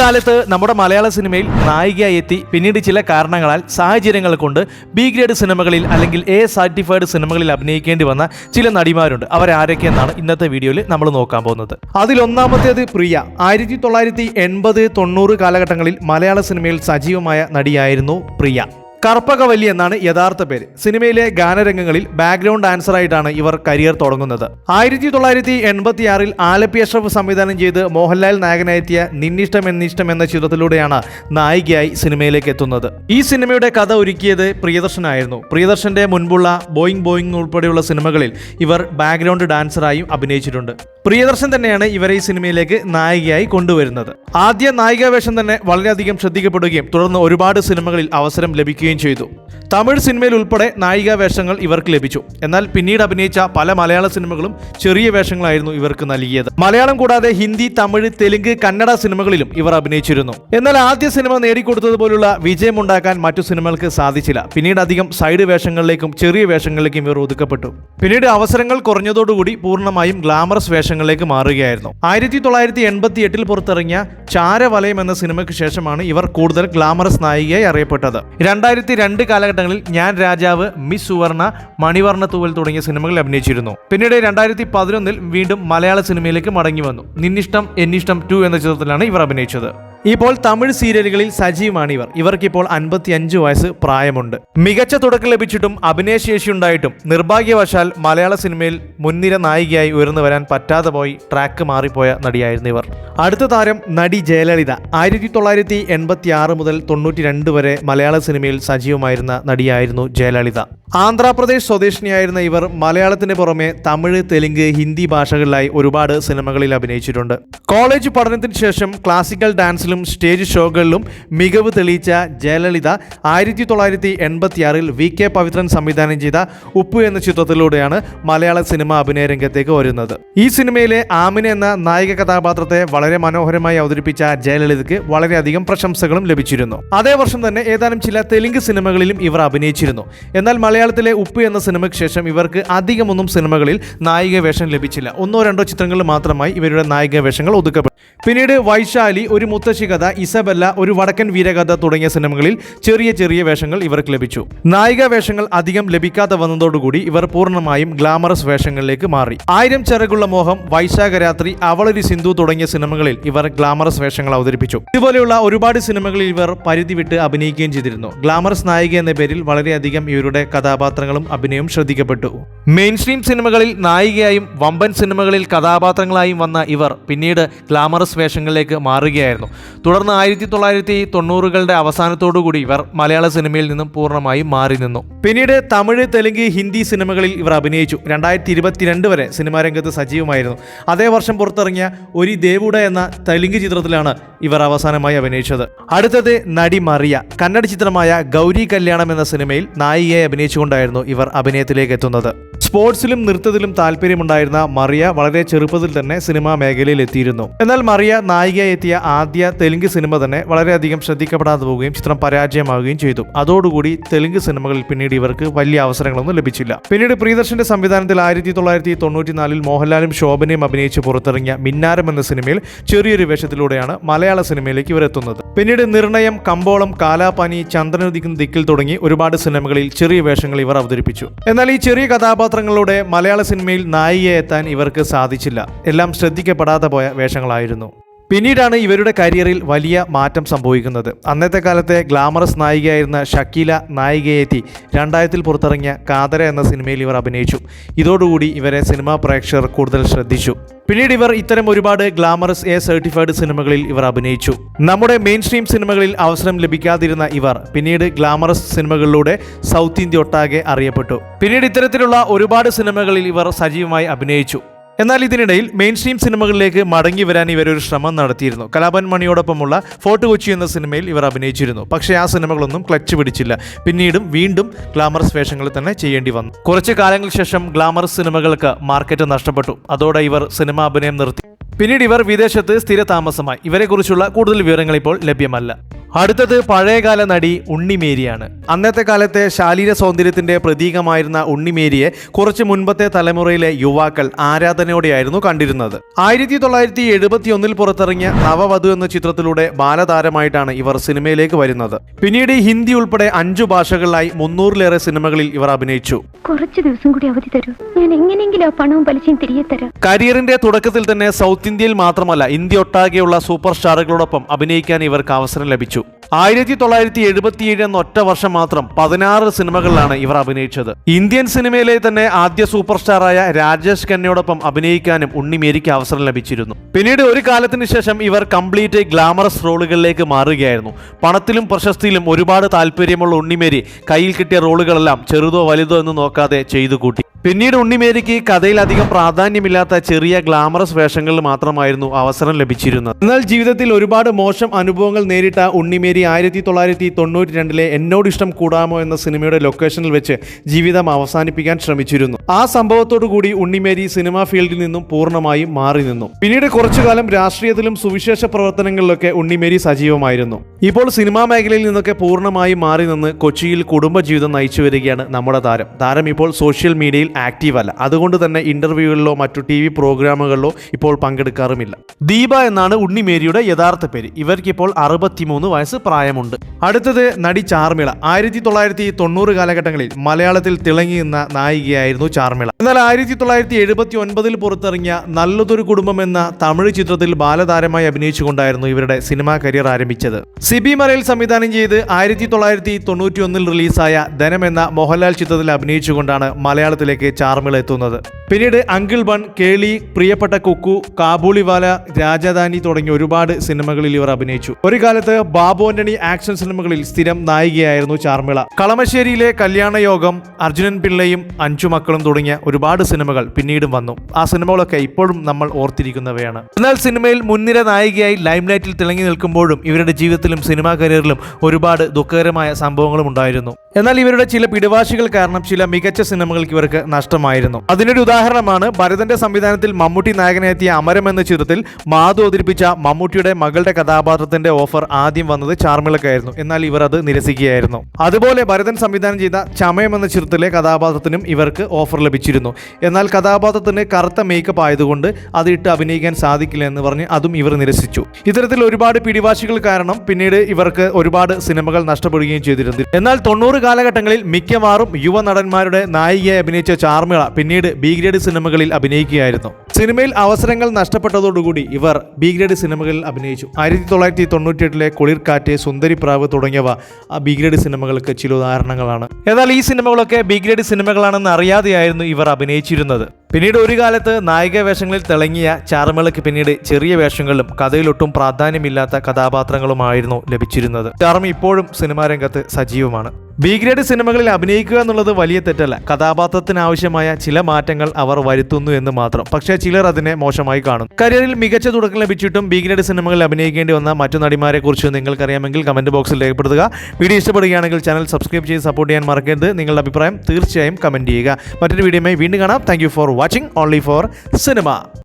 കാലത്ത് നമ്മുടെ മലയാള സിനിമയിൽ നായികയായി എത്തി പിന്നീട് ചില കാരണങ്ങളാൽ സാഹചര്യങ്ങൾ കൊണ്ട് ബി ഗ്രേഡ് സിനിമകളിൽ അല്ലെങ്കിൽ എ സർട്ടിഫൈഡ് സിനിമകളിൽ അഭിനയിക്കേണ്ടി വന്ന ചില നടിമാരുണ്ട്. അവരാരൊക്കെയെന്നാണ് ഇന്നത്തെ വീഡിയോയിൽ നമ്മൾ നോക്കാൻ പോകുന്നത്. അതിലൊന്നാമത്തേത് പ്രിയ. ആയിരത്തി തൊള്ളായിരത്തി എൺപത് തൊണ്ണൂറ് കാലഘട്ടങ്ങളിൽ മലയാള സിനിമയിൽ സജീവമായ നടിയായിരുന്നു പ്രിയ. കർപ്പകവല്ലി എന്നാണ് യഥാർത്ഥ പേര്. സിനിമയിലെ ഗാനരംഗങ്ങളിൽ ബാക്ക്ഗ്രൗണ്ട് ഡാൻസറായിട്ടാണ് ഇവർ കരിയർ തുടങ്ങുന്നത്. ആയിരത്തി തൊള്ളായിരത്തി എൺപത്തി ആറിൽ ആലപ്പി അഷ്റഫ് സംവിധാനം ചെയ്ത് മോഹൻലാൽ നായകനായെത്തിയ നിന്നിഷ്ടം എന്നിഷ്ടം എന്ന ചിത്രത്തിലൂടെയാണ് നായികയായി സിനിമയിലേക്ക് എത്തുന്നത്. ഈ സിനിമയുടെ കഥ ഒരുക്കിയത് പ്രിയദർശനായിരുന്നു. പ്രിയദർശന്റെ മുൻപുള്ള ബോയിങ് ബോയിങ് ഉൾപ്പെടെയുള്ള സിനിമകളിൽ ഇവർ ബാക്ക്ഗ്രൗണ്ട് ഡാൻസറായും അഭിനയിച്ചിട്ടുണ്ട്. പ്രിയദർശൻ തന്നെയാണ് ഇവരെ ഈ സിനിമയിലേക്ക് നായികയായി കൊണ്ടുവരുന്നത്. ആദ്യ നായികാവേഷം തന്നെ വളരെയധികം ശ്രദ്ധിക്കപ്പെടുകയും തുടർന്ന് ഒരുപാട് സിനിമകളിൽ അവസരം ലഭിക്കുകയും ചെയ്തു. തമിഴ് സിനിമയിൽ ഉൾപ്പെടെ നായികാ വേഷങ്ങൾ ഇവർക്ക് ലഭിച്ചു. എന്നാൽ പിന്നീട് അഭിനയിച്ച പല മലയാള സിനിമകളും ചെറിയ വേഷങ്ങളായിരുന്നു ഇവർക്ക് നൽകിയത്. മലയാളം കൂടാതെ ഹിന്ദി തമിഴ് തെലുങ്ക് കന്നഡ സിനിമകളിലും ഇവർ അഭിനയിച്ചിരുന്നു. എന്നാൽ ആദ്യ സിനിമ നേടിക്കൊടുത്തതുപോലുള്ള വിജയമുണ്ടാക്കാൻ മറ്റു സിനിമകൾക്ക് സാധിച്ചില്ല. പിന്നീട് അധികം സൈഡ് വേഷങ്ങളിലേക്കും ചെറിയ വേഷങ്ങളിലേക്കും ഇവർ ഒതുക്കപ്പെട്ടു. പിന്നീട് അവസരങ്ങൾ കുറഞ്ഞതോടുകൂടി പൂർണമായും ഗ്ലാമറസ് വേഷങ്ങളിലേക്ക് മാറുകയായിരുന്നു. ആയിരത്തി തൊള്ളായിരത്തി എൺപത്തി എട്ടിൽ പുറത്തിറങ്ങിയ ചാരവലയം എന്ന സിനിമയ്ക്ക് ശേഷമാണ് ഇവർ കൂടുതൽ ഗ്ലാമറസ് നായികയായി അറിയപ്പെട്ടത്. രണ്ടായിരത്തി രണ്ട് കാലഘട്ടങ്ങളിൽ ഞാൻ രാജാവ് മിസ് സുവർണ മണിവർണ തൂവൽ തുടങ്ങിയ സിനിമകളിൽ അഭിനയിച്ചിരുന്നു. പിന്നീട് രണ്ടായിരത്തി പതിനൊന്നിൽ വീണ്ടും മലയാള സിനിമയിലേക്ക് മടങ്ങി വന്നു. നിന്നിഷ്ടം എന്നിഷ്ടം ടു എന്ന ചിത്രത്തിലാണ് ഇവർ അഭിനയിച്ചത്. ഇപ്പോൾ തമിഴ് സീരിയലുകളിൽ സജീവമാണ് ഇവർ ഇവർക്കിപ്പോൾ അൻപത്തി അഞ്ച് വയസ്സ് പ്രായമുണ്ട്. മികച്ച തുടക്കം ലഭിച്ചിട്ടും അഭിനയശേഷി ഉണ്ടായിട്ടും നിർഭാഗ്യവശാൽ മലയാള സിനിമയിൽ മുൻനിര നായികയായി ഉയർന്നു വരാൻ പറ്റാതെ പോയി ട്രാക്ക് മാറിപ്പോയ നടിയായിരുന്നു ഇവർ. അടുത്ത താരം നടി ജയലളിത. ആയിരത്തി തൊള്ളായിരത്തി എൺപത്തി ആറ് മുതൽ തൊണ്ണൂറ്റി രണ്ട് വരെ മലയാള സിനിമയിൽ സജീവമായിരുന്ന നടിയായിരുന്നു ജയലളിത. ആന്ധ്രാപ്രദേശ് സ്വദേശിനിയായിരുന്ന ഇവർ മലയാളത്തിന് പുറമെ തമിഴ് തെലുങ്ക് ഹിന്ദി ഭാഷകളിലായി ഒരുപാട് സിനിമകളിൽ അഭിനയിച്ചിട്ടുണ്ട്. കോളേജ് പഠനത്തിന് ശേഷം ക്ലാസിക്കൽ ഡാൻസിലും സ്റ്റേജ് ഷോകളിലും മികവ് തെളിയിച്ച ജയലളിത ആയിരത്തി തൊള്ളായിരത്തി എൺപത്തിയാറിൽ വി കെ പവിത്രൻ സംവിധാനം ചെയ്ത ഉപ്പു എന്ന ചിത്രത്തിലൂടെയാണ് മലയാള സിനിമ അഭിനയ രംഗത്തേക്ക് വരുന്നത്. ഈ സിനിമയിലെ ആമിന എന്ന നായിക കഥാപാത്രത്തെ വളരെ മനോഹരമായി അവതരിപ്പിച്ച ജയലളിതയ്ക്ക് വളരെയധികം പ്രശംസകളും ലഭിച്ചിരുന്നു. അതേ വർഷം തന്നെ ഏതാനും ചില തെലുങ്ക് സിനിമകളിലും ഇവർ അഭിനയിച്ചിരുന്നു. എന്നാൽ മലയാളത്തിലെ ഉപ്പ് എന്ന സിനിമയ്ക്ക് ശേഷം ഇവർക്ക് അധികമൊന്നും സിനിമകളിൽ നായിക വേഷം ലഭിച്ചില്ല. ഒന്നോ രണ്ടോ ചിത്രങ്ങളിൽ മാത്രമായി ഇവരുടെ നായിക വേഷങ്ങൾ ഒതുക്കപ്പെട്ടു. പിന്നീട് വൈശാലി ഒരു മുത്തശ്ശി കഥ ഇസബെല്ല ഒരു വടക്കൻ വീരകഥ തുടങ്ങിയ സിനിമകളിൽ ചെറിയ ചെറിയ വേഷങ്ങൾ ഇവർക്ക് ലഭിച്ചു. നായിക വേഷങ്ങൾ അധികം ലഭിക്കാതെ വന്നതോടുകൂടി ഇവർ പൂർണമായും ഗ്ലാമറസ് വേഷങ്ങളിലേക്ക് മാറി. ആയിരം ചിറകുള്ള മോഹം വൈശാഖരാത്രി അവളൊരു സിന്ധു തുടങ്ങിയ സിനിമകളിൽ ഇവർ ഗ്ലാമറസ് വേഷങ്ങൾ അവതരിപ്പിച്ചു. ഇതുപോലെയുള്ള ഒരുപാട് സിനിമകളിൽ ഇവർ പരിധി വിട്ട് അഭിനയിക്കുകയും ചെയ്തിരുന്നു. ഗ്ലാമറസ് നായിക എന്ന പേരിൽ വളരെയധികം ഇവരുടെ കഥാപാത്രങ്ങളും അഭിനയവും ശ്രദ്ധിക്കപ്പെട്ടു. മെയിൻ സ്ട്രീം സിനിമകളിൽ നായികയായും വമ്പൻ സിനിമകളിൽ കഥാപാത്രങ്ങളായും വന്ന ഇവർ പിന്നീട് ഗ്ലാമറസ് വേഷങ്ങളിലേക്ക് മാറുകയായിരുന്നു. തുടർന്ന് ആയിരത്തി തൊള്ളായിരത്തി തൊണ്ണൂറുകളുടെ അവസാനത്തോടുകൂടി ഇവർ മലയാള സിനിമയിൽ നിന്നും പൂർണമായും മാറി നിന്നു. പിന്നീട് തമിഴ് തെലുങ്ക് ഹിന്ദി സിനിമകളിൽ ഇവർ അഭിനയിച്ചു. രണ്ടായിരത്തി ഇരുപത്തിരണ്ട് വരെ സിനിമാ രംഗത്ത് സജീവമായിരുന്നു. അതേ വർഷം പുറത്തിറങ്ങിയ ഒരു ദേവുട എന്ന തെലുങ്ക് ചിത്രത്തിലാണ് ഇവർ അവസാനമായി അഭിനയിച്ചത്. അടുത്തത് നടി മറിയ. കന്നഡ ചിത്രമായ ഗൗരി കല്യാണം എന്ന സിനിമയിൽ നായികയെ അഭിനയിച്ചുകൊണ്ടായിരുന്നു ഇവർ അഭിനയത്തിലേക്ക് എത്തുന്നത്. സ്പോർട്സിലും നൃത്തത്തിലും താല്പര്യമുണ്ടായിരുന്ന മറിയ വളരെ ചെറുപ്പത്തിൽ തന്നെ സിനിമാ മേഖലയിൽ എത്തിയിരുന്നു. എന്നാൽ മറിയ നായികയായി എത്തിയ ആദ്യ തെലുങ്ക് സിനിമ തന്നെ വളരെയധികം ശ്രദ്ധിക്കപ്പെടാതെ പോവുകയും ചിത്രം പരാജയമാവുകയും ചെയ്തു. അതോടുകൂടി തെലുങ്ക് സിനിമകളിൽ പിന്നീട് ഇവർക്ക് വലിയ അവസരങ്ങളൊന്നും ലഭിച്ചില്ല. പിന്നീട് പ്രിയദർശന്റെ സംവിധാനത്തിൽ ആയിരത്തി തൊള്ളായിരത്തി തൊണ്ണൂറ്റിനാലിൽ മോഹൻലാലും ശോഭനയും അഭിനയിച്ച് പുറത്തിറങ്ങിയ മിന്നാരം എന്ന സിനിമയിൽ ചെറിയൊരു വേഷത്തിലൂടെയാണ് മലയാള സിനിമയിലേക്ക് ഇവരെത്തുന്നത്. പിന്നീട് നിർണയം കമ്പോളം കാലാപാനി ചന്ദ്രനുദിക്കുന്ന ദിക്കിൽ തുടങ്ങി ഒരുപാട് സിനിമകളിൽ ചെറിയ വേഷങ്ങൾ ഇവർ അവതരിപ്പിച്ചു. എന്നാൽ ഈ ചെറിയ കഥാപാത്രങ്ങളുടെ മലയാള സിനിമയിൽ നായികയെത്താൻ ഇവർക്ക് സാധിച്ചില്ല. എല്ലാം ശ്രദ്ധിക്കപ്പെടാതെ പോയ വേഷങ്ങളായിരുന്നു. പിന്നീടാണ് ഇവരുടെ കരിയറിൽ വലിയ മാറ്റം സംഭവിക്കുന്നത്. അന്നത്തെ കാലത്തെ ഗ്ലാമറസ് നായികയായിരുന്ന ഷക്കീല നായികയെത്തി രണ്ടായിരത്തിൽ പുറത്തിറങ്ങിയ കാതര എന്ന സിനിമയിൽ ഇവർ അഭിനയിച്ചു. ഇതോടുകൂടി ഇവരെ സിനിമാ പ്രേക്ഷകർ കൂടുതൽ ശ്രദ്ധിച്ചു. പിന്നീട് ഇവർ ഇത്തരം ഒരുപാട് ഗ്ലാമറസ് എ സർട്ടിഫൈഡ് സിനിമകളിൽ ഇവർ അഭിനയിച്ചു. നമ്മുടെ മെയിൻ സ്ട്രീം സിനിമകളിൽ അവസരം ലഭിക്കാതിരുന്ന ഇവർ പിന്നീട് ഗ്ലാമറസ് സിനിമകളിലൂടെ സൗത്ത് ഇന്ത്യ ഒട്ടാകെ അറിയപ്പെട്ടു. പിന്നീട് ഇത്തരത്തിലുള്ള ഒരുപാട് സിനിമകളിൽ ഇവർ സജീവമായി അഭിനയിച്ചു. എന്നാൽ ഇതിനിടയിൽ മെയിൻ സ്ട്രീം സിനിമകളിലേക്ക് മടങ്ങി വരാൻ ഒരു ശ്രമം നടത്തിയിരുന്നു. കലാപൻ മണിയോടൊപ്പമുള്ള ഫോർട്ട് കൊച്ചി എന്ന സിനിമയിൽ ഇവർ അഭിനയിച്ചിരുന്നു. പക്ഷേ ആ സിനിമകളൊന്നും ക്ലച്ച് പിടിച്ചില്ല. പിന്നീടും വീണ്ടും ഗ്ലാമറസ് വേഷങ്ങളിൽ തന്നെ ചെയ്യേണ്ടി വന്നു. കുറച്ച് കാലങ്ങൾക്ക് ശേഷം ഗ്ലാമറസ് സിനിമകൾക്ക് മാർക്കറ്റ് നഷ്ടപ്പെട്ടു. അതോടെ ഇവർ സിനിമാ അഭിനയം നിർത്തി. പിന്നീട് ഇവർ വിദേശത്ത് സ്ഥിര താമസമായി ഇവരെക്കുറിച്ചുള്ള കൂടുതൽ വിവരങ്ങൾ ഇപ്പോൾ ലഭ്യമല്ല. അടുത്തത് പഴയകാല നടി ഉണ്ണിമേരിയാണ്. അന്നത്തെ കാലത്തെ ശാരീര സൗന്ദര്യത്തിന്റെ പ്രതീകമായിരുന്ന ഉണ്ണിമേരിയെ കുറച്ച് മുൻപത്തെ തലമുറയിലെ യുവാക്കൾ ആരാധനയോടെയായിരുന്നു കണ്ടിരുന്നത്. ആയിരത്തി തൊള്ളായിരത്തി എഴുപത്തിയൊന്നിൽ പുറത്തിറങ്ങിയ നവവധു എന്ന ചിത്രത്തിലൂടെ ബാലതാരമായിട്ടാണ് ഇവർ സിനിമയിലേക്ക് വരുന്നത്. പിന്നീട് ഹിന്ദി ഉൾപ്പെടെ അഞ്ചു ഭാഷകളിലായി മുന്നൂറിലേറെ സിനിമകളിൽ ഇവർ അഭിനയിച്ചു. കുറച്ചു ദിവസം കൂടി അവധി തരൂ. ഞാൻ എങ്ങനെയെങ്കിലും ആ പണവും പലിശയും തിരികെ തരാം. കരിയറിന്റെ തുടക്കത്തിൽ തന്നെ സൗത്ത് ഇന്ത്യയിൽ മാത്രമല്ല ഇന്ത്യ ഒട്ടാകെയുള്ള സൂപ്പർ സ്റ്റാറുകളോടൊപ്പം അഭിനയിക്കാൻ ഇവർക്ക് അവസരം ലഭിച്ചു. ആയിരത്തി തൊള്ളായിരത്തി എഴുപത്തിയേഴ് എന്ന ഒറ്റ വർഷം മാത്രം പതിനാറ് സിനിമകളിലാണ് ഇവർ അഭിനയിച്ചത്. ഇന്ത്യൻ സിനിമയിലെ തന്നെ ആദ്യ സൂപ്പർ സ്റ്റാറായ രാജേഷ് ഖന്നയോടൊപ്പം അഭിനയിക്കാനും ഉണ്ണിമേരിക്ക് അവസരം ലഭിച്ചിരുന്നു. പിന്നീട് ഒരു കാലത്തിന് ശേഷം ഇവർ കംപ്ലീറ്റ് ഗ്ലാമറസ് റോളുകളിലേക്ക് മാറുകയായിരുന്നു. പണത്തിലും പ്രശസ്തിയിലും ഒരുപാട് താല്പര്യമുള്ള ഉണ്ണിമേരി കയ്യിൽ കിട്ടിയ റോളുകളെല്ലാം ചെറുതോ വലുതോ എന്ന് നോക്കാതെ ചെയ്തു കൂട്ടി പിന്നീട് ഉണ്ണിമേരിക്ക് കഥയിൽ അധികം പ്രാധാന്യമില്ലാത്ത ചെറിയ ഗ്ലാമറസ് വേഷങ്ങളിൽ മാത്രമായിരുന്നു അവസരം ലഭിച്ചിരുന്നത്. എന്നാൽ ജീവിതത്തിൽ ഒരുപാട് മോശം അനുഭവങ്ങൾ നേരിട്ട ഉണ്ണിമേരി ആയിരത്തി തൊള്ളായിരത്തി തൊണ്ണൂറ്റി രണ്ടിലെ എന്നോട് ഇഷ്ടം കൂടാമോ എന്ന സിനിമയുടെ ലൊക്കേഷനിൽ വെച്ച് ജീവിതം അവസാനിപ്പിക്കാൻ ശ്രമിച്ചിരുന്നു. ആ സംഭവത്തോടു കൂടി ഉണ്ണിമേരി സിനിമാ ഫീൽഡിൽ നിന്നും പൂർണമായും മാറി നിന്നു. പിന്നീട് കുറച്ചു കാലം രാഷ്ട്രീയത്തിലും സുവിശേഷ പ്രവർത്തനങ്ങളിലൊക്കെ ഉണ്ണിമേരി സജീവമായിരുന്നു. ഇപ്പോൾ സിനിമാ മേഖലയിൽ നിന്നൊക്കെ പൂർണമായും മാറി നിന്ന് കൊച്ചിയിൽ കുടുംബജീവിതം നയിച്ചു വരികയാണ് നമ്മുടെ താരം. താരം ഇപ്പോൾ സോഷ്യൽ മീഡിയയിൽ ആക്റ്റീവ് അല്ല അതുകൊണ്ട് തന്നെ ഇന്റർവ്യൂകളിലോ മറ്റു ടി വി പ്രോഗ്രാമുകളിലോ ഇപ്പോൾ പങ്കെടുക്കാറുമില്ല. ദീപ എന്നാണ് ഉണ്ണിമേരിയുടെ യഥാർത്ഥ പേര്. ഇവർക്കിപ്പോൾ അറുപത്തിമൂന്ന് വയസ്സ് പ്രായമുണ്ട്. അടുത്തത് നടി ചാർമിള. ആയിരത്തി തൊള്ളായിരത്തി തൊണ്ണൂറ് കാലഘട്ടങ്ങളിൽ മലയാളത്തിൽ തിളങ്ങി നിന്ന നായികയായിരുന്നു ചാർമിള. എന്നാൽ ആയിരത്തി തൊള്ളായിരത്തി എഴുപത്തി ഒൻപതിൽ പുറത്തിറങ്ങിയ നല്ലതൊരു കുടുംബം എന്ന തമിഴ് ചിത്രത്തിൽ ബാലതാരമായി അഭിനയിച്ചുകൊണ്ടായിരുന്നു ഇവരുടെ സിനിമാ കരിയർ ആരംഭിച്ചത്. സിബി മലയിൽ സംവിധാനം ചെയ്ത് ആയിരത്തി തൊള്ളായിരത്തി തൊണ്ണൂറ്റി ഒന്നിൽ റിലീസായ ധനം എന്ന മോഹൻലാൽ ചിത്രത്തിൽ അഭിനയിച്ചുകൊണ്ടാണ് മലയാളത്തിലേക്ക് ചാർമിള എത്തുന്നത്. പിന്നീട് അങ്കിൾ ബൺ കേളി പ്രിയപ്പെട്ട കുക്കു കാബൂളിവാല രാജധാനി തുടങ്ങിയ ഒരുപാട് സിനിമകളിൽ ഇവർ അഭിനയിച്ചു. ഒരു കാലത്ത് ബാബു ആന്റണി ആക്ഷൻ സിനിമകളിൽ സ്ഥിരം നായികയായിരുന്നു ചാർമിള. കളമശ്ശേരിയിലെ കല്യാണയോഗം അർജുനൻ പിള്ളയും അഞ്ചു മക്കളും തുടങ്ങിയ ഒരുപാട് സിനിമകൾ പിന്നീടും വന്നു. ആ സിനിമകളൊക്കെ ഇപ്പോഴും നമ്മൾ ഓർത്തിരിക്കുന്നവയാണ്. എന്നാൽ സിനിമയിൽ മുൻനിര നായികയായി ലൈംലൈറ്റിൽ തിളങ്ങി നിൽക്കുമ്പോഴും ഇവരുടെ ജീവിതത്തിലും സിനിമാ കരിയറിലും ഒരുപാട് ദുഃഖകരമായ സംഭവങ്ങളും ഉണ്ടായിരുന്നു. എന്നാൽ ഇവരുടെ ചില പിടിവാശികൾ കാരണം ചില മികച്ച സിനിമകൾക്ക് ഇവർക്ക് നഷ്ടമായിരുന്നു. അതിനൊരു ഉദാഹരണമാണ് ഭരതന്റെ സംവിധാനത്തിൽ മമ്മൂട്ടി നായകനെത്തിയ അമരം എന്ന ചിത്രത്തിൽ മാധു അവതരിപ്പിച്ച മമ്മൂട്ടിയുടെ മകളുടെ കഥാപാത്രത്തിന്റെ ഓഫർ ആദ്യം വന്നത് ചാർമിളക്കായിരുന്നു. എന്നാൽ ഇവർ അത് നിരസിക്കുകയായിരുന്നു. അതുപോലെ ഭരതൻ സംവിധാനം ചെയ്ത ചമയം എന്ന ചിത്രത്തിലെ കഥാപാത്രത്തിനും ഇവർക്ക് ഓഫർ ലഭിച്ചിരുന്നു. എന്നാൽ കഥാപാത്രത്തിന് കറുത്ത മേക്കപ്പ് ആയതുകൊണ്ട് അതിട്ട് അഭിനയിക്കാൻ സാധിക്കില്ല എന്ന് പറഞ്ഞ് അതും ഇവർ നിരസിച്ചു. ഇത്തരത്തിൽ ഒരുപാട് പിടിവാശികൾ കാരണം പിന്നീട് ഇവർക്ക് ഒരുപാട് സിനിമകൾ നഷ്ടപ്പെടുകയും ചെയ്തിരുന്നു. എന്നാൽ തൊണ്ണൂറ് കാലഘട്ടങ്ങളിൽ മിക്കവാറും യുവ നടന്മാരുടെ നായികയായി അഭിനയിച്ച ചാർമിള പിന്നീട് ബി ഗ്രേഡ് സിനിമകളിൽ അഭിനയിക്കുകയായിരുന്നു. സിനിമയിൽ അവസരങ്ങൾ നഷ്ടപ്പെട്ടതോടുകൂടി ഇവർ ബി ഗ്രേഡ് സിനിമകളിൽ അഭിനയിച്ചു. ആയിരത്തി തൊള്ളായിരത്തി തൊണ്ണൂറ്റിയെട്ടിലെ കുളിർക്കാറ്റ് സുന്ദരിപ്രാവ് തുടങ്ങിയവ ആ ബി ഗ്രേഡ് സിനിമകൾക്ക് ചില ഉദാഹരണങ്ങളാണ് എന്നാൽ ഈ സിനിമകളൊക്കെ ബി ഗ്രേഡ് സിനിമകളാണെന്ന് അറിയാതെയായിരുന്നു ഇവർ അഭിനയിച്ചിരുന്നത്. പിന്നീട് ഒരു കാലത്ത് നായിക വേഷങ്ങളിൽ തിളങ്ങിയ ചാർമിളയ്ക്ക് പിന്നീട് ചെറിയ വേഷങ്ങളിലും കഥയിലൊട്ടും പ്രാധാന്യമില്ലാത്ത കഥാപാത്രങ്ങളുമായിരുന്നു ലഭിച്ചിരുന്നത്. ചാർമി ഇപ്പോഴും സിനിമാരംഗത്ത് സജീവമാണ്. ബി ഗ്രേഡ് സിനിമകളിൽ അഭിനയിക്കുക എന്നുള്ളത് വലിയ തെറ്റല്ല. കഥാപാത്രത്തിനാവശ്യമായ ചില മാറ്റങ്ങൾ അവർ വരുത്തുന്നു എന്ന് മാത്രം. പക്ഷേ ചിലർ അതിനെ മോശമായി കാണും കരിയറിൽ മികച്ച തുടക്കം ലഭിച്ചിട്ടും ബി ഗ്രേഡ് സിനിമകളിൽ അഭിനയിക്കേണ്ടി വന്ന മറ്റു നടിമാരെ കുറിച്ച് നിങ്ങൾക്കറിയാമെങ്കിൽ കമന്റ് ബോക്സിൽ രേഖപ്പെടുത്തുക. വീഡിയോ ഇഷ്ടപ്പെടുകയാണെങ്കിൽ ചാനൽ സബ്സ്ക്രൈബ് ചെയ്ത് സപ്പോർട്ട് ചെയ്യാൻ മറക്കരുത്. നിങ്ങളുടെ അഭിപ്രായം തീർച്ചയായും കമന്റ് ചെയ്യുക. മറ്റൊരു വീഡിയോയുമായി വീണ്ടും കാണാം. Thank for watching only for cinema